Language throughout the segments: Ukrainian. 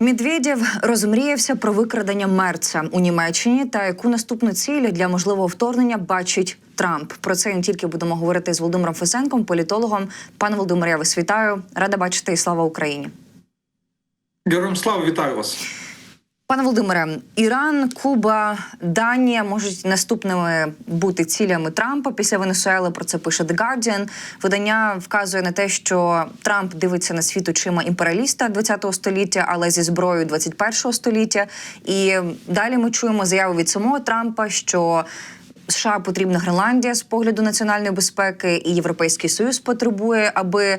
Медведєв розмріявся про викрадення мерця у Німеччині та яку наступну ціль для можливого вторгнення бачить Трамп. Про це не тільки будемо говорити з Володимиром Фесенком, політологом. Пане Володимире, я вас вітаю. Рада бачити і слава Україні. Героям слава вітаю вас. Пане Володимире, Іран, Куба, Данія можуть наступними бути цілями Трампа після Венесуели. Про це пише The Guardian. Видання вказує на те, що Трамп дивиться на світ очима імперіаліста 20-го століття, але зі зброєю 21-го століття. І далі ми чуємо заяву від самого Трампа, що США потрібна Гренландія з погляду національної безпеки, і Європейський Союз потребує, аби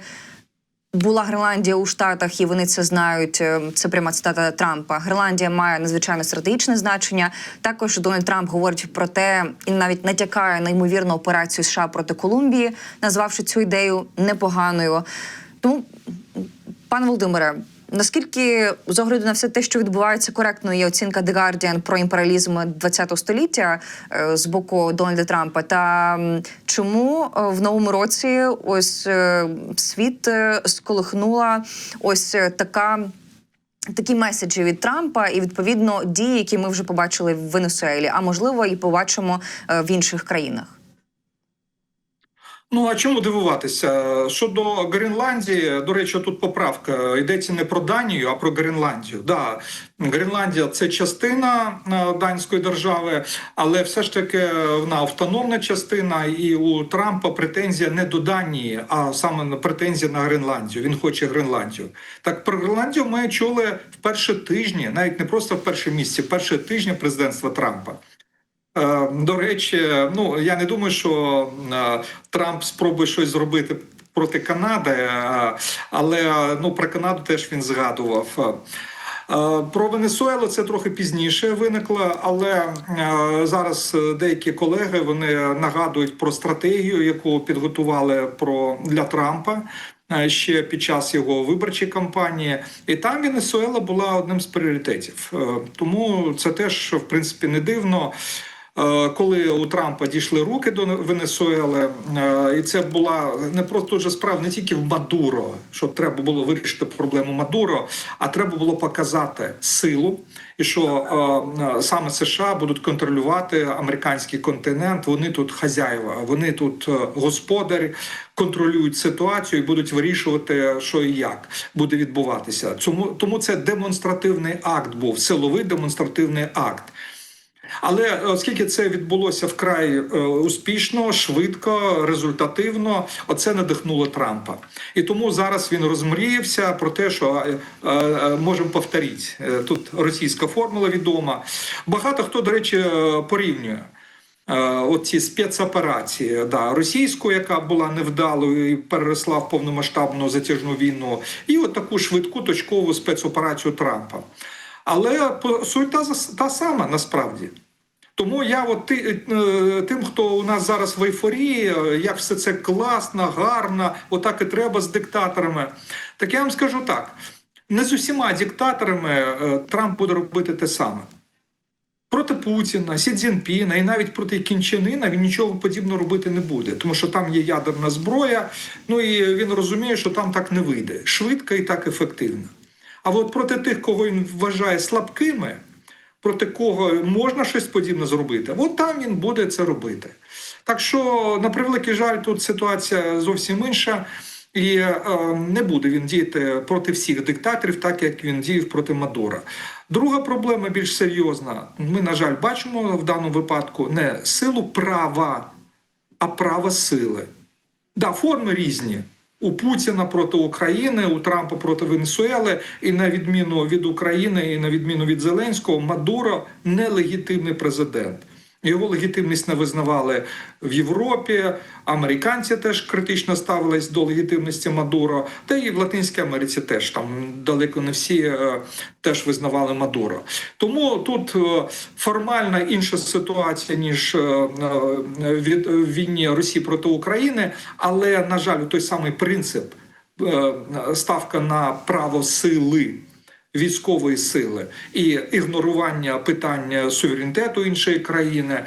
була Гренландія у Штатах, і вони це знають. Е, Це пряма цитата Трампа. Гренландія має надзвичайно стратегічне значення. Також Дональд Трамп говорить про те і навіть натякає на ймовірну операцію США проти Колумбії, назвавши цю ідею непоганою. Тому, пане Володимире. Наскільки з огляду на все те, що відбувається коректною, є оцінка The Guardian про імперіалізм ХХ століття е, з боку Дональда Трампа? Та чому е, в новому році ось е, світ сколихнула ось така? Такі меседжі від Трампа і відповідно дії, які ми вже побачили в Венесуелі, а можливо і побачимо в інших країнах. Ну а чому дивуватися? Щодо Гренландії, до речі, тут поправка йдеться не про Данію, а про Гренландію. Да, Гренландія це частина е, данської держави, але все ж таки вона автономна частина, і у Трампа претензія не до Данії, а саме претензія на Гренландію. Він хоче Гренландію. Так про Гренландію ми чули в перші тижні, навіть не просто в перші місяці, в перші тижні президентства Трампа. Е, До речі, ну я не думаю, що е, Трамп спробує щось зробити проти Канади, е, але ну про Канаду теж він згадував. Про Венесуелу це трохи пізніше виникло, але зараз деякі колеги вони нагадують про стратегію, яку підготували про для Трампа. Ще під час його виборчої кампанії, і там Венесуела була одним з пріоритетів. Тому це теж в принципі не дивно. Е, Коли у Трампа дійшли руки до Венесуели, е, і це була не просто вже справа не тільки в Мадуро, що треба було вирішити проблему Мадуро, а треба було показати силу, і що е, саме США будуть контролювати американський континент. Вони тут хазяїва, вони тут господарі, контролюють ситуацію і будуть вирішувати, що і як буде відбуватися. Тому тому це демонстративний акт був силовий демонстративний акт. Але оскільки це відбулося вкрай е, успішно, швидко, результативно, оце надихнуло Трампа. І тому зараз він розмріявся про те, що е, е, можемо повторити. Тут російська формула відома. Багато хто, до речі, порівнює. Оці спецоперації, да, російську, яка була невдалою і переросла в повномасштабну затяжну війну, і от таку швидку точкову спецоперацію Трампа. Але суть та, та сама насправді. Тому я от е, тим, хто у нас зараз в ейфорії, е, як все це класно, гарно, отак і треба з диктаторами. Так я вам скажу так: не з усіма диктаторами е, Трамп буде робити те саме. Проти Путіна, Сі Цзіньпіна і навіть проти Кінчанина він нічого подібного робити не буде, тому що там є ядерна зброя. Ну і він розуміє, що там так не вийде швидко і так ефективно. А от проти тих, кого він вважає слабкими, проти кого можна щось подібне зробити, от там він буде це робити. Так що, на превеликий жаль, тут ситуація зовсім інша. І е, не буде він діяти проти всіх диктаторів, так як він діяв проти Мадура. Друга проблема більш серйозна. Ми, на жаль, бачимо в даному випадку не силу права, а право сили. Да, форми різні. У Путіна проти України, у Трампа проти Венесуели, і на відміну від України, і на відміну від Зеленського, Мадуро нелегітимний президент. Його легітимність не визнавали в Європі. Американці теж критично ставились до легітимності Мадуро, та і в Латинській Америці теж там далеко не всі е, теж визнавали Мадуро. Тому тут е, формально інша ситуація ніж е, е, від в війні Росії проти України, але на жаль, той самий принцип е, ставка на право сили. Військової сили і ігнорування питання суверенітету іншої країни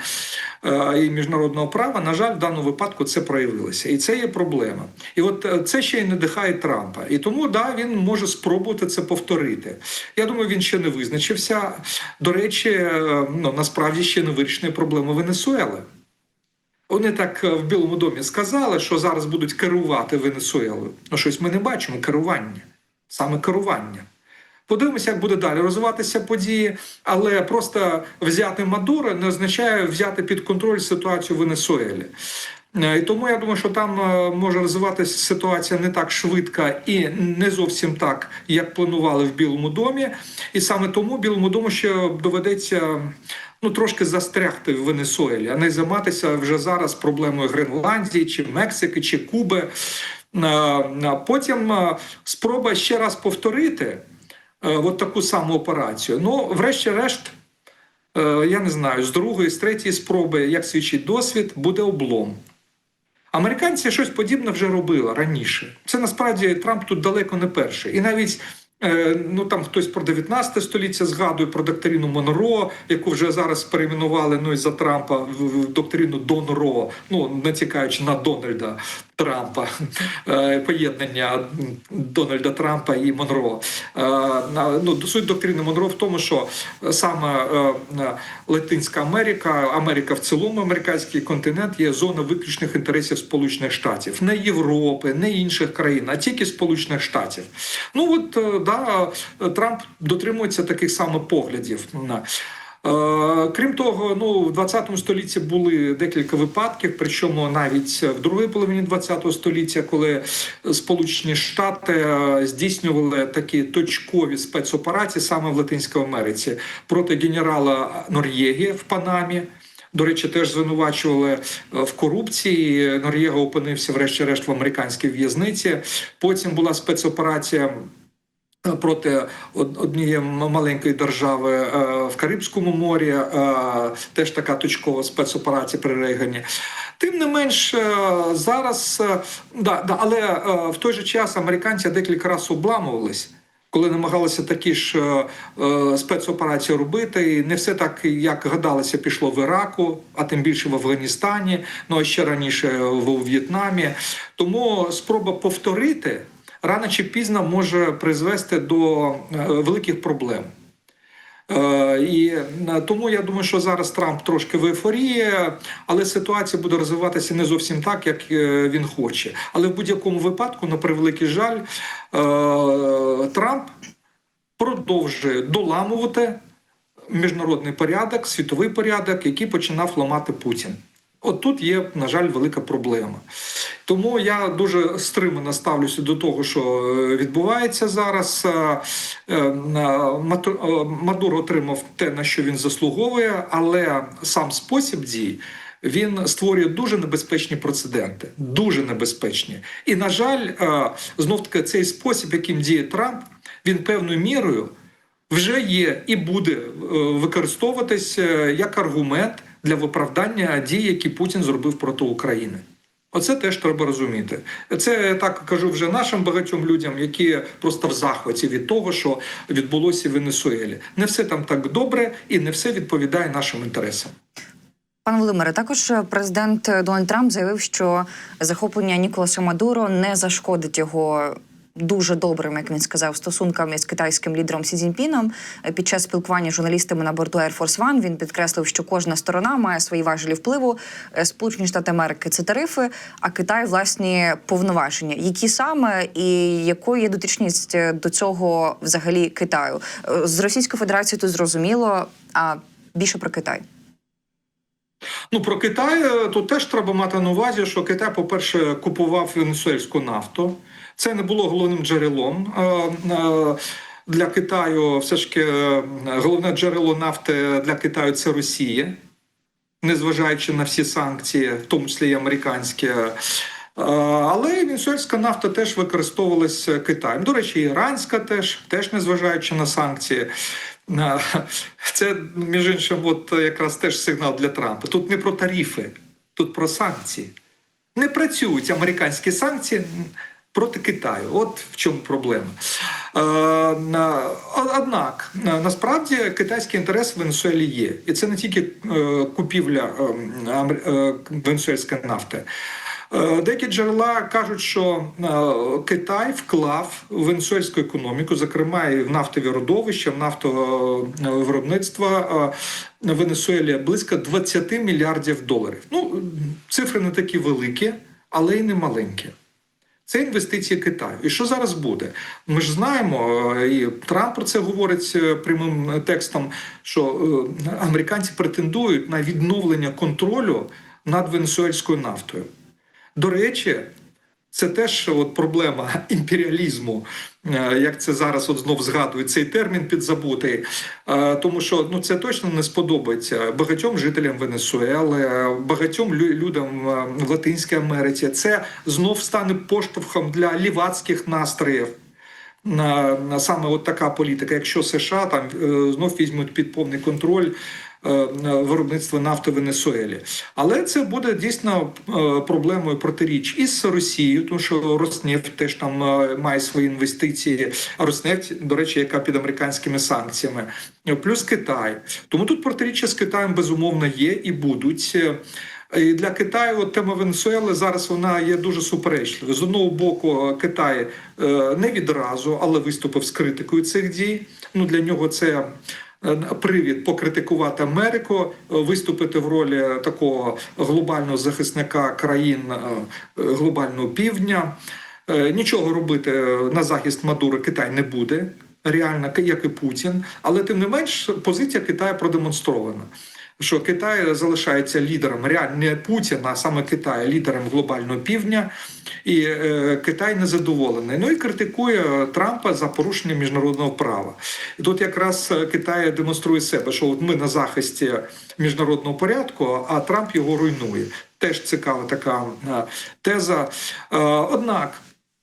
е, і міжнародного права, на жаль, в даному випадку це проявилося, і це є проблема. І от е, це ще й надихає Трампа. І тому да, він може спробувати це повторити. Я думаю, він ще не визначився. До речі, е, ну насправді ще не вирішені проблеми Венесуели. Вони так в Білому домі сказали, що зараз будуть керувати Венесуелою. Ну, щось ми не бачимо керування, саме керування. Подивимося, як буде далі розвиватися події, але просто взяти Мадуро не означає взяти під контроль ситуацію в Венесуелі. Е, І тому я думаю, що там е, може розвиватися ситуація не так швидко і не зовсім так, як планували в Білому домі. І саме тому Білому дому ще доведеться ну трошки застрягти в Венесуелі, а не займатися вже зараз проблемою Гренландії, чи Мексики, чи Куби. Е, Потім спроба ще раз повторити от таку саму операцію. Ну, врешті-решт, е, я не знаю, з другої, з третьої спроби, як свідчить досвід, буде облом. Американці щось подібне вже робили раніше. Це насправді Трамп тут далеко не перший. І навіть е, ну там хтось про 19 століття згадує про доктрину Монро, яку вже зараз перейменували ну, із-за Трампа в, доктрину Донро, ну натякаючи на Дональда Трампа, е, поєднання Дональда Трампа і Монро. Е, ну, суть доктрини Монро в тому, що саме е, е, Латинська Америка, Америка в цілому, американський континент є зона виключних інтересів Сполучених Штатів, не Європи, не інших країн, а тільки Сполучених Штатів. Ну от е, да, Трамп дотримується таких самих поглядів. Е, Крім того, ну в 20 столітті були декілька випадків, причому навіть в другій половині 20 століття, коли Сполучені Штати е, здійснювали такі точкові спецоперації саме в Латинській Америці проти генерала Нор'єгі в Панамі. До речі, теж звинувачували е, в корупції. Нор'єга опинився, врешті-решт, в американській в'язниці. Потім була спецоперація проти од- однієї маленької держави е, в Карибському морі, е, теж така точкова спецоперація при Рейгані. Тим не менш, е, зараз да, да, але в той же час американці декілька разів обламувались. Коли намагалися такі ж е, спецоперації робити, і не все так, як гадалося, пішло в Іраку, а тим більше в Афганістані, ну а ще раніше в В'єтнамі. Тому спроба повторити рано чи пізно може призвести до е, великих проблем. Е, І е, тому я думаю, що зараз Трамп трошки в ейфорії, але ситуація буде розвиватися не зовсім так, як він хоче. Але в будь-якому випадку, на превеликий жаль, Трамп продовжує доламувати міжнародний порядок, світовий порядок, який починав ламати Путін. От тут є, на жаль, велика проблема. Тому я дуже стримано ставлюся до того, що е, відбувається зараз. Е, е, Мадуро отримав те, на що він заслуговує, але сам спосіб дій. Він створює дуже небезпечні прецеденти, дуже небезпечні. І на жаль, знов таки цей спосіб, яким діє Трамп, він певною мірою вже є і буде використовуватись як аргумент для виправдання дій, які Путін зробив проти України. Оце теж треба розуміти. Це я так кажу вже нашим багатьом людям, які просто в захваті від того, що відбулося в Венесуелі. Не все там так добре і не все відповідає нашим інтересам. Пане Володимире, також президент Дональд Трамп заявив, що захоплення Ніколаса Мадуро не зашкодить його. Дуже добрим, як він сказав, стосункам із китайським лідером Сі Цзіньпіном. Під час спілкування з журналістами на борту Air Force One він підкреслив, що кожна сторона має свої важелі впливу. Е, Сполучені Штати Америки це тарифи, а Китай власні повноваження. Які саме і якою є дотичність е, до цього взагалі Китаю Е, з Російською Федерацією тут зрозуміло, а більше про Китай. Ну про Китай тут теж треба мати на увазі, що Китай, по-перше, купував венесуельську нафту. Це не було головним джерелом. Е, е, Для Китаю все ж таки е, головне джерело нафти для Китаю це Росія, незважаючи на всі санкції, в тому числі і американські. Але венесуельська нафта теж використовувалася Китаєм. До речі, іранська теж, теж незважаючи на санкції. Це, між іншим, от якраз теж сигнал для Трампа. Тут не про тарифи, тут про санкції. Не працюють американські санкції проти Китаю. От в чому проблема. Е, Однак насправді китайський інтерес в Венесуелі є, і це не тільки е, купівля е, е, венесуельської нафти. Е, Деякі джерела кажуть, що е, Китай вклав в венесуельську економіку, зокрема і в нафтові родовища, в нафтове е, виробництво е, Венесуелі близько 20 мільярдів доларів. Ну, цифри не такі великі, але й не маленькі. Це інвестиції Китаю. І що зараз буде? Ми ж знаємо, е, і Трамп про це говорить е, прямим текстом, що е, американці претендують на відновлення контролю над венесуельською нафтою. До речі, це теж от проблема імперіалізму, е, як це зараз от знов згадують цей термін підзабутий. Е, Тому що ну це точно не сподобається багатьом жителям Венесуели, е, багатьом лю- людям е, в Латинській Америці. Це знов стане поштовхом для лівацьких настроїв. На, саме от така політика, якщо США там е, знов візьмуть під повний контроль е, виробництво нафти в Венесуелі. Але це буде дійсно е, проблемою протиріч із Росією, тому що Роснефть теж там е, має свої інвестиції. Роснефть, до речі, яка під американськими санкціями, плюс Китай. Тому тут протиріччя з Китаєм безумовно є і будуть. І для Китаю от тема Венесуели зараз вона є дуже суперечливою. З одного боку, Китай не відразу, але виступив з критикою цих дій. Ну для нього це. Е, Привід покритикувати Америку, е, виступити в ролі такого глобального захисника країн е, глобального півдня. Нічого робити на захист Мадури Китай не буде, реально, як і Путін. Але тим не менш, позиція Китаю продемонстрована що Китай залишається лідером не Путіна, а саме Китай, лідером глобального півдня, і е, Китай незадоволений. Ну і критикує Трампа за порушення міжнародного права. І тут якраз е, Китай демонструє себе, що от ми на захисті міжнародного порядку, а Трамп його руйнує. Теж цікава така е, теза. Е, однак.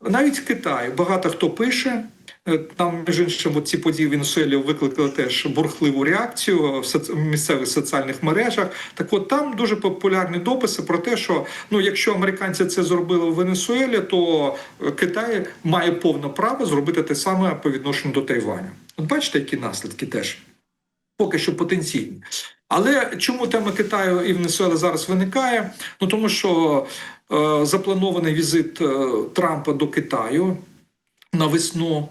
Навіть в Китаї багато хто пише. Е, Там, між іншим, ці події в Венесуелі викликали теж бурхливу реакцію в місцевих соціальних мережах. Так от там дуже популярні дописи про те, що ну, якщо американці це зробили в Венесуелі, то Китай має повне право зробити те саме по відношенню до Тайваню. От бачите, які наслідки теж поки що потенційні. Але чому тема Китаю і Венесуели зараз виникає? Ну тому що е, запланований візит е, Трампа до Китаю на весну.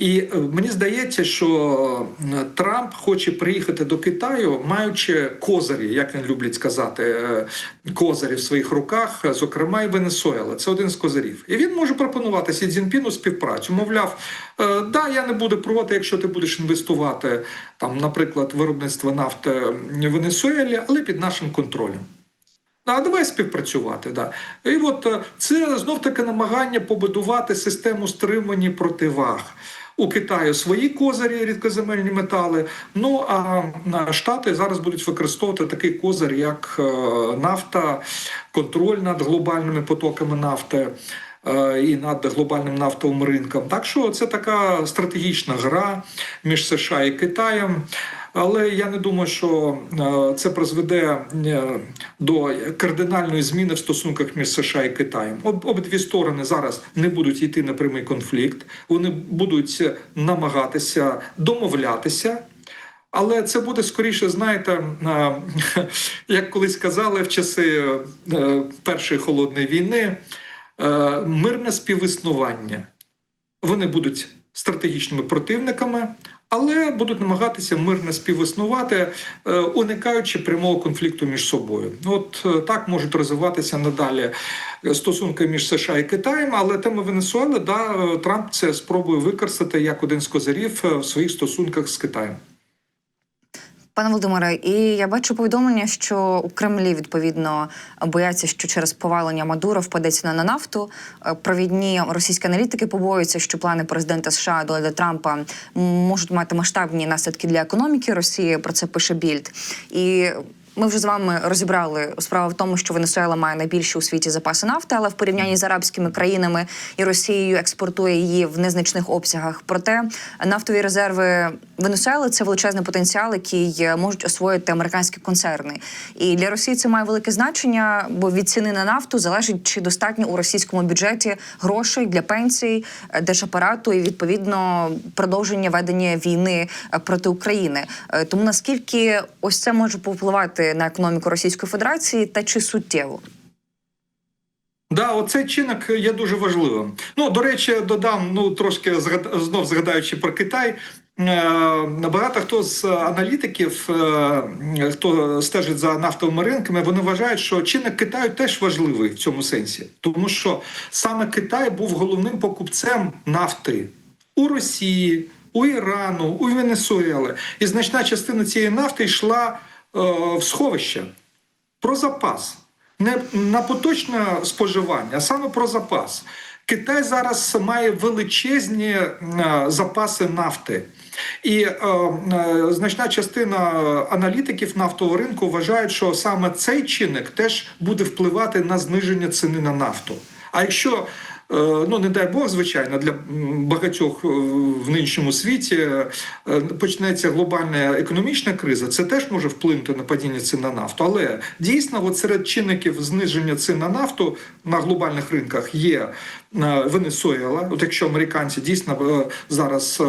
І е, мені здається, що е, Трамп хоче приїхати до Китаю, маючи козирі, як він люблять сказати, е, козирі в своїх руках, зокрема і Венесуела. Це один з козирів. І він може пропонувати Сі Цзіньпіну співпрацю. Мовляв, да, я не буду проти, якщо ти будеш інвестувати там, наприклад, виробництво нафти в Венесуелі, але під нашим контролем. А давай співпрацювати. Да. І от це знов таки намагання побудувати систему стримані противаг. У Китаю свої козирі, рідкоземельні метали. Ну а Штати зараз будуть використовувати такий козир, як е, нафта, контроль над глобальними потоками нафти. е, І над глобальним нафтовим ринком, так що це така стратегічна гра між США і Китаєм. Але я не думаю, що е, це призведе е, до кардинальної зміни в стосунках між США і Китаєм. Обидві сторони зараз не будуть йти на прямий конфлікт, вони будуть намагатися домовлятися. Але це буде скоріше, знаєте, е, як колись казали в часи Першої холодної війни, мирне співіснування. Вони будуть стратегічними противниками, але будуть намагатися мирно співіснувати, е, уникаючи прямого конфлікту між собою. От е, так можуть розвиватися надалі е, стосунки між США і Китаєм. Але тема Венесуели, да, Трамп це спробує використати як один з козирів в своїх стосунках з Китаєм. Пане Володимире, і я бачу повідомлення, що у Кремлі відповідно бояться, що через повалення Мадуро впаде ціна на нафту. Е, Провідні російські аналітики побоюються, що плани президента США Дональда Трампа можуть мати масштабні наслідки для економіки Росії. Про це пише Більд. І Ми вже з вами розібрали справа в тому, що Венесуела має найбільші у світі запаси нафти, але в порівнянні з арабськими країнами і Росією експортує її в незначних обсягах. Проте нафтові резерви Венесуели це величезний потенціал, який можуть освоїти американські концерни. І для Росії це має велике значення, бо від ціни на нафту залежить, чи достатньо у російському бюджеті грошей для пенсій, е, держапарату і відповідно продовження ведення війни е, проти України. Е, Тому наскільки ось це може повпливати на економіку Російської Федерації, та чи суттєво? Да, оцей чинник є дуже важливим. Ну, до речі, додам ну трошки знов згадаючи про Китай. е, Багато хто з аналітиків, е, хто стежить за нафтовими ринками, вони вважають, що чинник Китаю теж важливий в цьому сенсі, тому що саме Китай був головним покупцем нафти у Росії, у Ірану, у Венесуели. І значна частина цієї нафти йшла в сховище про запас. Не на поточне споживання, а саме про запас. Китай зараз має величезні е, запаси нафти. І е, е, значна частина аналітиків нафтового ринку вважають, що саме цей чинник теж буде впливати на зниження ціни на нафту. А якщо е, ну не дай Бог, звичайно, для багатьох е, в нинішньому світі е, почнеться глобальна економічна криза, це теж може вплинути на падіння цін на нафту. Але дійсно, от серед чинників зниження цін на нафту на глобальних ринках є е, Венесуела. От якщо американці дійсно е, зараз.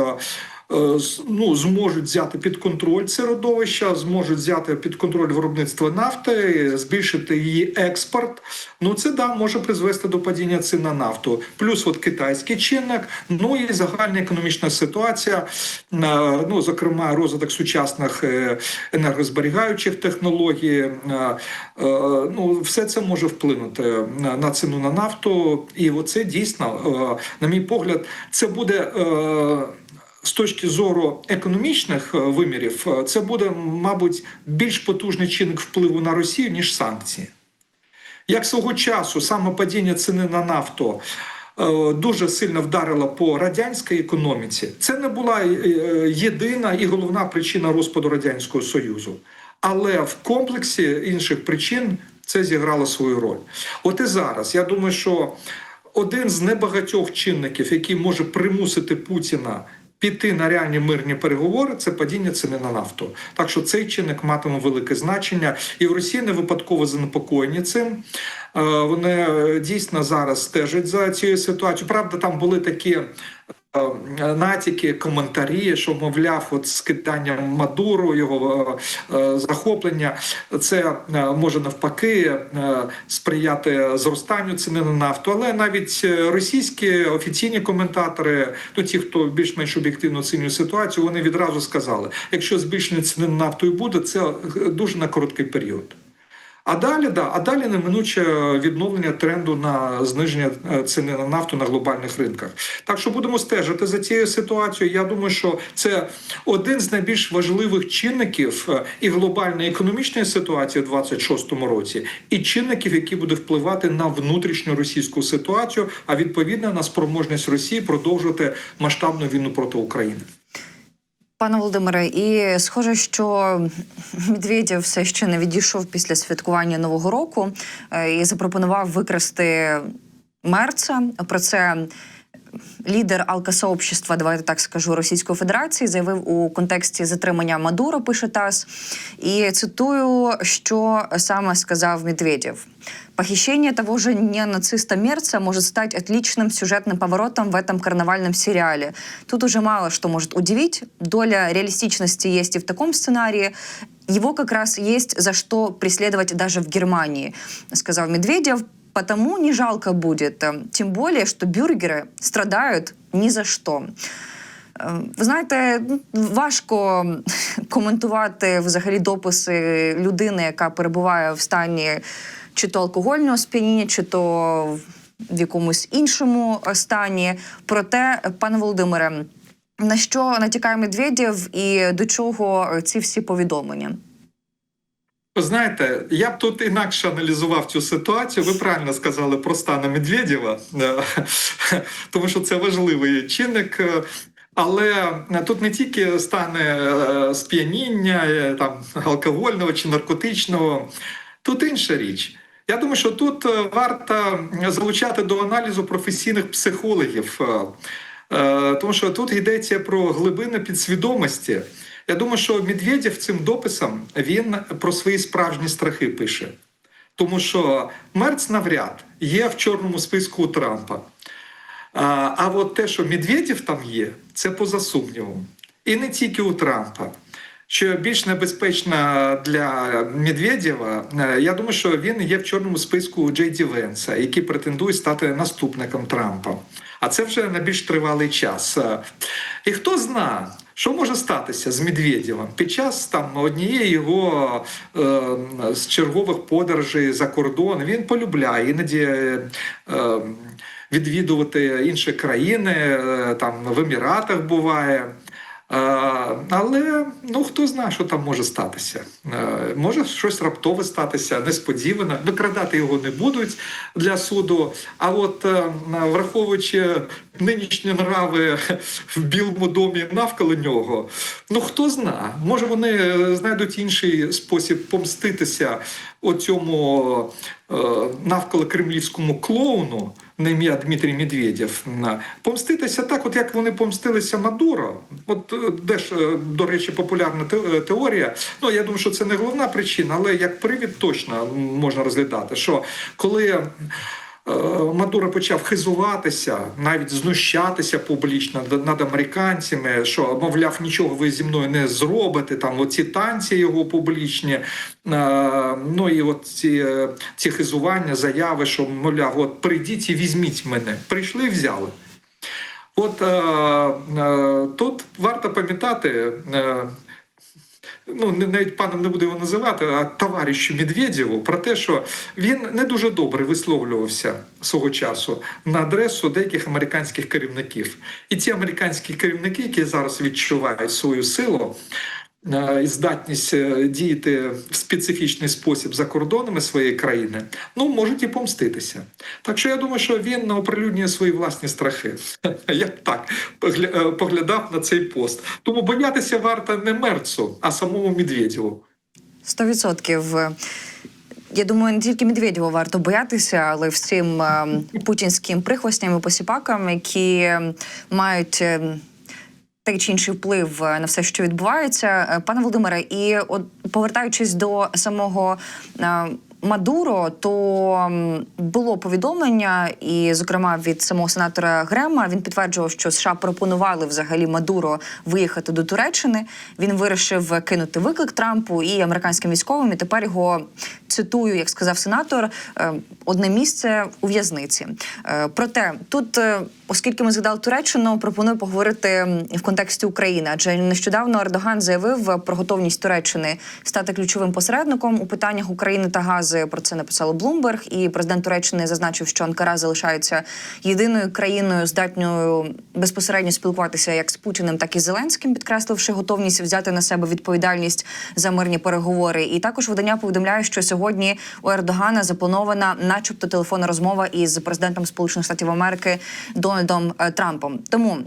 Е, ну, зможуть взяти під контроль це родовища, зможуть взяти під контроль виробництво нафти, збільшити її експорт. Ну це да може призвести до падіння цін на нафту. Плюс от китайський чинник, ну і загальна економічна ситуація, е, ну зокрема розвиток сучасних е, енергозберігаючих технологій. Ну все це може вплинути на ціну на нафту, і оце дійсно, на мій погляд, це буде. З точки зору економічних е, вимірів, е, це буде, мабуть, більш потужний чинник впливу на Росію, ніж санкції. Як свого часу саме падіння ціни на нафту е, дуже сильно вдарило по радянській економіці, це не була єдина і головна причина розпаду Радянського Союзу. Але в комплексі інших причин це зіграло свою роль. От і зараз я думаю, що один з небагатьох чинників, який може примусити Путіна піти на реальні мирні переговори, це падіння ціни на нафту. Так що цей чинник матиме велике значення, і в Росії не випадково занепокоєні цим. Е, Вони е, дійсно зараз стежать за цією ситуацією. Правда, там були такі. Е, Натяки, коментарі, що мовляв, от скидання Мадуру, його е, е, захоплення, це е, може навпаки е, сприяти зростанню ціни на нафту. Але навіть е, російські офіційні коментатори, ну ті, хто більш-менш об'єктивно оцінює ситуацію, вони відразу сказали: якщо збільшення ціни на нафту і буде, це е, дуже на короткий період. А далі да, а далі неминуче відновлення тренду на зниження е, ціни на нафту на глобальних ринках. Так що будемо стежити за цією ситуацією. Я думаю, що це один з найбільш важливих чинників е, і глобальної економічної ситуації у 26-му році, і чинників, які будуть впливати на внутрішню російську ситуацію, а відповідно на спроможність Росії продовжувати масштабну війну проти України. Пане Володимире, і схоже, що Медведєв все ще не відійшов після святкування Нового року е, і запропонував викрасти мерца. Про це лідер алкосообщества, давайте так скажу, Російської Федерації заявив у контексті затримання Мадуро, пише ТАСС. І цитую, що саме сказав Медведєв. Похищение того же нациста Мерца может стать отличным сюжетным поворотом в этом карнавальном сериале. Тут уже мало что может удивить. Доля реалистичности есть и в таком сценарии. Его как раз есть за что преследовать даже в Германии, сказал Медведев. Потому не жалко будет. Тем более, что бюргеры страдают ни за. Е, Ви знаєте, важко коментувати взагалі дописи людини, яка перебуває в стані чи то алкогольного сп'яніння, чи то в якомусь іншому стані. Проте, пане Володимире, на що натякає Медведєв і до чого ці всі повідомлення? Знаєте, я б тут інакше аналізував цю ситуацію. Ви правильно сказали про стана Медведєва, е, тому що це важливий чинник. Але тут не тільки стане е, сп'яніння е, там алкогольного чи наркотичного, тут інша річ. Я думаю, що тут варто залучати до аналізу професійних психологів, тому що тут йдеться про глибини підсвідомості. Я думаю, що Медведєв цим дописом він про свої справжні страхи пише. Тому що Мерц навряд є в чорному списку у Трампа. А, а от те, що Медведєв там є, це поза сумнівом. І не тільки у Трампа. Що більш небезпечно для Медведєва, е, я думаю, що він є в чорному списку Джей Ді Венса, який претендує стати наступником Трампа. А це вже на більш тривалий час. Е, І хто знає, що може статися з Медведєвим під час там однієї його е, з чергових подорожей за кордон. Він полюбляє іноді. Е, відвідувати інші країни, е, там в Еміратах буває. Е, Але ну хто знає, що там може статися. Е, Може щось раптове статися, несподівано. Викрадати його не будуть для суду. А от е, враховуючи нинішні нрави в Білому домі навколо нього, ну хто знає, може вони е, знайдуть інший спосіб помститися оцьому е, навколо кремлівському клоуну на ім'я Дмитрій Медведєв. Помститися так, от як вони помстилися Мадуро. От е, де ж, до речі, популярна теорія. Ну я думаю, що це не головна причина, але як привід точно можна розглядати, що коли. Е, Мадуро почав хизуватися, навіть знущатися публічно над- американцями, що мовляв, нічого ви зі мною не зробите. Там оці танці його публічні. е, Ну і от ці, е, ці хизування, заяви, що мовляв, от прийдіть і візьміть мене. Прийшли і взяли. От тут варто пам'ятати. Ну навіть паном не буду його називати, а товаришу Медведєву про те, що він не дуже добре висловлювався свого часу на адресу деяких американських керівників. І ці американські керівники, які зараз відчувають свою силу. Е, здатність е, діяти в специфічний спосіб за кордонами своєї країни, ну можуть і помститися. Так що я думаю, що він оприлюднює свої власні страхи. Я так е, поглядав на цей пост. Тому боятися варто не мерцу, а самому Медведєву. Сто відсотків. Я думаю, не тільки Медведєва варто боятися, але всім е, путінським прихвостням і посіпакам, які мають. Той чи інший вплив е, на все, що відбувається, Е, пане Володимире, і от повертаючись до самого е, Мадуро, то було повідомлення, і, зокрема, від самого сенатора Грема він підтверджував, що США пропонували взагалі Мадуро виїхати до Туреччини. Він вирішив кинути виклик Трампу і американським військовим. І тепер його цитую, як сказав сенатор, е, одне місце у в'язниці. Е, Проте тут, е, оскільки ми згадали Туреччину, пропоную поговорити в контексті України. Адже нещодавно Ердоган заявив про готовність Туреччини стати ключовим посередником у питаннях України та Гази. Про це написало Блумберг, і президент Туреччини зазначив, що Анкара залишається єдиною країною, здатною безпосередньо спілкуватися як з Путіним, так і з Зеленським, підкресливши готовність взяти на себе відповідальність за мирні переговори. І також видання повідомляє, що сьогодні у Ердогана запланована, начебто, телефонна розмова із президентом Сполучених Штатів Америки Дональдом е, Трампом. Тому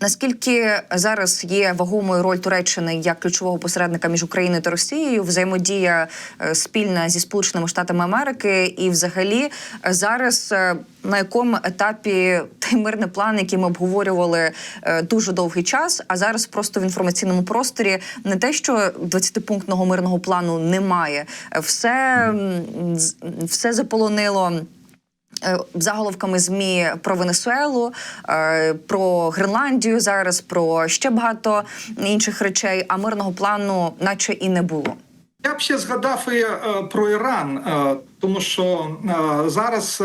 Наскільки зараз є вагомою роль Туреччини як ключового посередника між Україною та Росією, взаємодія е, спільна зі Сполученими Штатами Америки, і взагалі е, зараз е, на якому етапі той мирний план, який ми обговорювали дуже довгий час, а зараз просто в інформаційному просторі не те, що 20-пунктного мирного плану немає, все, все заполонило. Е, Заголовками змі про Венесуелу, е, про Гренландію зараз, про ще багато інших речей, а мирного плану, наче і не було. Я б ще згадав і е, про Іран, тому що зараз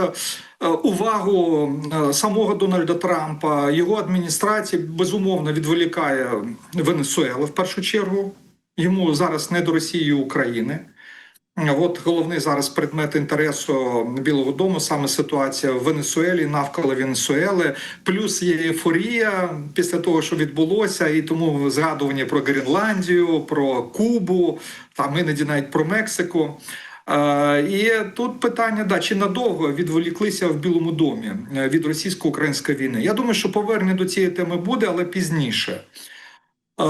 увагу самого Дональда Трампа, його адміністрації безумовно відволікає Венесуела в першу чергу. Йому зараз не до Росії і України. От головний зараз предмет інтересу Білого Дому саме ситуація в Венесуелі, навколо Венесуели. Плюс є ейфорія після того, що відбулося, і тому згадування про Гренландію, про Кубу, там іноді навіть про Мексику. Е, І тут питання: да, чи надовго відволіклися в Білому домі е, від російсько-української війни? Я думаю, що повернення до цієї теми буде, але пізніше. Е,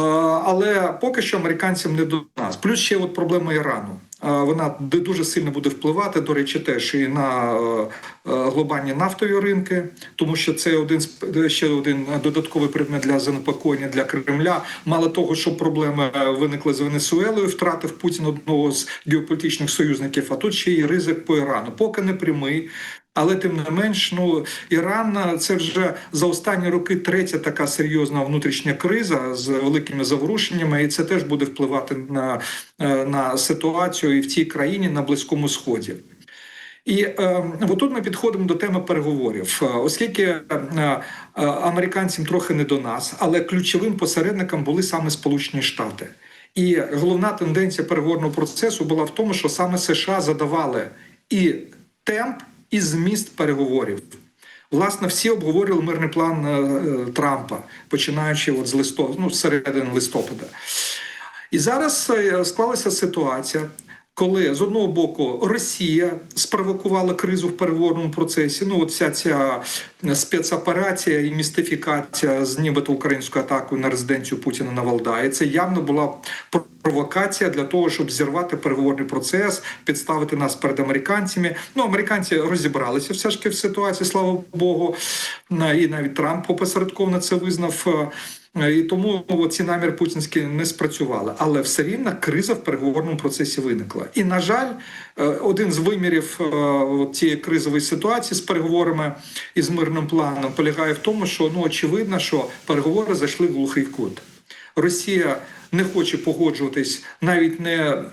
Але поки що американцям не до нас. Плюс ще от проблема Ірану. Е, Вона дуже сильно буде впливати, до речі, теж і на е, глобальні нафтові ринки, тому що це один ще один додатковий предмет для занепокоєння для Кремля. Мало того, що проблеми виникли з Венесуелою, втратив Путін одного з геополітичних союзників. А тут ще й ризик по Ірану. Поки не прямий. Але тим не менш, ну Іран е, це вже за останні роки третя така серйозна внутрішня криза з великими заворушеннями, і це теж буде впливати на, е, на ситуацію і в цій країні на близькому сході. І е, отут ми підходимо до теми переговорів, Е, оскільки е, е, американцям трохи не до нас, але ключовим посередником були саме Сполучені Штати. І головна тенденція переговорного процесу була в тому, що саме США задавали і темп, і зміст переговорів. Власне, всі обговорювали мирний план е, Трампа, починаючи от з листопада, ну, середини листопада. І зараз е, склалася ситуація, коли з одного боку Росія спровокувала кризу в переговорному процесі. Ну, от вся ця спецоперація і містифікація з нібито українською атакою на резиденцію Путіна на Валдаї. Це явно була провокація для того, щоб зірвати переговорний процес, підставити нас перед американцями. Ну, американці розібралися все ж таки в ситуації, слава Богу. На- І навіть Трамп опосередковано це визнав. Е, і тому ці наміри путінські не спрацювали, але все рівно криза в переговорному процесі виникла. І на жаль, е, один з вимірів е, цієї кризової ситуації з переговорами і з мирним планом полягає в тому, що ну очевидно, що переговори зайшли в глухий кут. Росія не хоче погоджуватись навіть не.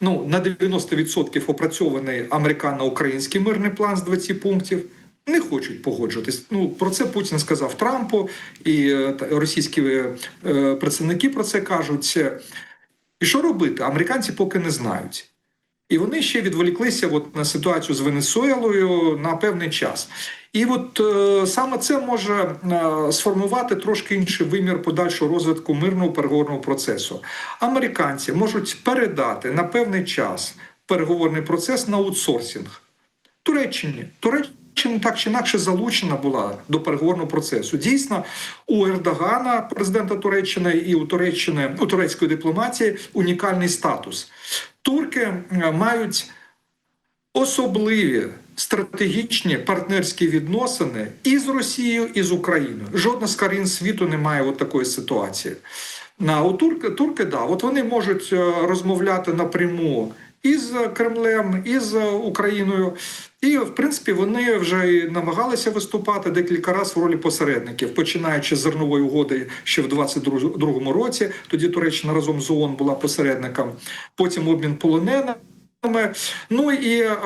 Ну, на 90% опрацьований американо-український мирний план з 20 пунктів не хочуть погоджуватись. Ну про це Путін сказав Трампу, і е, російські е, представники про це кажуть. І що робити? Американці поки не знають. І вони ще відволіклися от на ситуацію з Венесуелою на певний час. І от е, саме це може е, сформувати трошки інший вимір подальшого розвитку мирного переговорного процесу. Американці можуть передати на певний час переговорний процес на аутсорсинг. Туреччині. Туреччина так чи інакше залучена була до переговорного процесу. Дійсно, у Ердогана, президента Туреччини, і у Туреччини у турецької дипломатії унікальний статус. Турки е, мають особливі стратегічні партнерські відносини і з Росією, і з Україною. Жодна з країн світу не має такої ситуації. На у турки, турки, да, от вони можуть е, розмовляти напряму і з Кремлем, і з Україною. І, в принципі, вони вже і намагалися виступати декілька разів в ролі посередників, починаючи з зернової угоди ще в 22-му році. Тоді Туреччина разом з ООН була посередником. Потім обмін полоненими. Ну і е,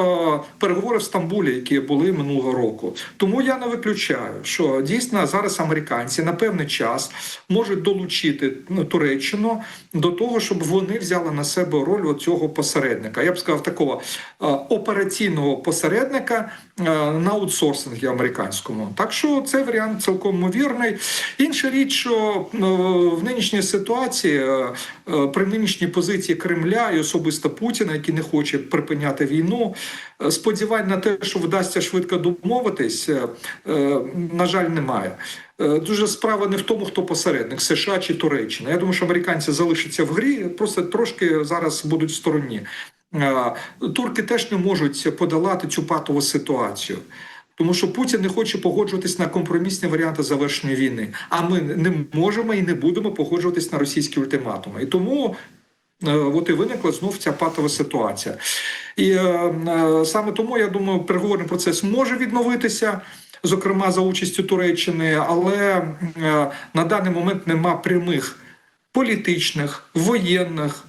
переговори в Стамбулі, які були минулого року. Тому я не виключаю, що дійсно зараз американці на певний час можуть долучити ну, Туреччину до того, щоб вони взяли на себе роль цього посередника. Я б сказав, такого е, операційного посередника на аутсорсингі американському. Так що цей варіант цілком ймовірний. Інша річ, що е, в нинішній ситуації, е, е, при нинішній позиції Кремля і особисто Путіна, який не хоче припиняти війну, е, сподівань на те, що вдасться швидко домовитись, е, е, на жаль, немає. Е, Дуже справа не в тому, хто посередник США чи Туреччина. Я думаю, що американці залишаться в грі, просто трошки зараз будуть в стороні. Турки теж не можуть подолати цю патову ситуацію. Тому що Путін не хоче погоджуватись на компромісні варіанти завершення війни. А ми не можемо і не будемо погоджуватись на російські ультиматуми. І тому е, от і виникла знов ця патова ситуація. І е, е, саме тому я думаю, переговорний процес може відновитися. Зокрема, за участю Туреччини, але е, на даний момент нема прямих політичних, воєнних,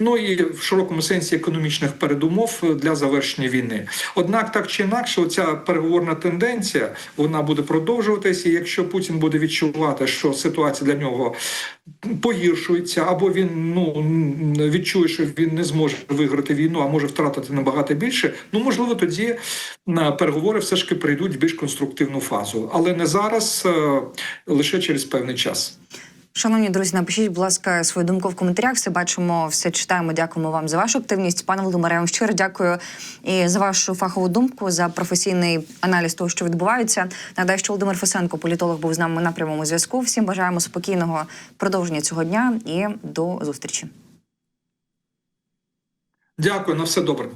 ну і в широкому сенсі економічних передумов для завершення війни. Однак, так чи інакше, ця переговорна тенденція вона буде продовжуватися. Якщо Путін буде відчувати, що ситуація для нього погіршується, або він ну відчує, що він не зможе виграти війну, а може втратити набагато більше. Ну можливо, тоді на переговори все ж таки прийдуть в більш конструктивну фазу, але не зараз, е, лише через певний час. Шановні друзі, напишіть, будь ласка, свою думку в коментарях. Все бачимо, все читаємо. Дякуємо вам за вашу активність. Пане Володимире, я вам щиро дякую і за вашу фахову думку, за професійний аналіз того, що відбувається. Нагадаю, що Володимир Фесенко, політолог, був з нами на прямому зв'язку. Всім бажаємо спокійного продовження цього дня і до зустрічі. Дякую, на все добре.